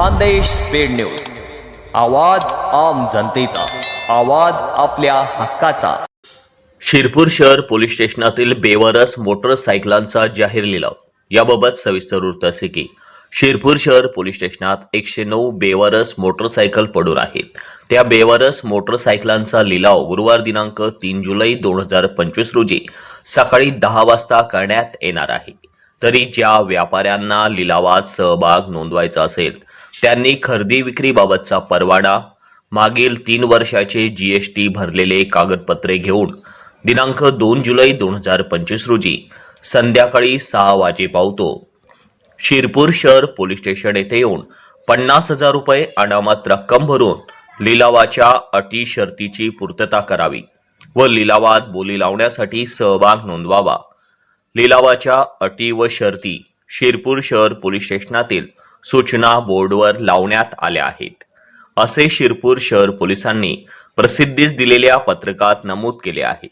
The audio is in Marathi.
Khandesh paid news. आवाज आम जनतेचा. आवाज आपल्या हक्काचा. शिरपूर शहर पोलीस स्टेशनातील बेवारस मोटरसायकलांचा जाहीर लिलाव. याबाबत सविस्तर वृत्त असे की शिरपूर शहर पोलीस स्टेशनात एकशे नऊ बेवारस मोटरसायकल पडून आहेत. त्या बेवारस मोटरसायकलांचा लिलाव गुरुवार दिनांक तीन जुलै दोन हजार पंचवीस रोजी सकाळी दहा वाजता करण्यात येणार आहे. तरी ज्या व्यापाऱ्यांना लिलावात सहभाग नोंदवायचा असेल त्यांनी खरेदी विक्रीबाबतचा परवाना मागील तीन वर्षाचे जीएसटी भरलेले कागदपत्रे घेऊन दिनांक दोन जुलै दोन हजार पंचवीस रोजी संध्याकाळी सहा वाजे पावतो. शिरपूर शहर पोलीस स्टेशन येथे येऊन पन्नास हजार रुपये अनामत रक्कम भरून लिलावाच्या अटी शर्तीची पूर्तता करावी व लिलावात बोली लावण्यासाठी सहभाग नोंदवावा. लिलावाच्या अटी व शर्ती शिरपूर शहर पोलीस स्टेशनातील सूचना बोर्डवर लावण्यात आल्या आहेत. असे शिरपूर शहर पोलिसांनी प्रसिद्धीस दिलेल्या पत्रकात नमूद केले आहे.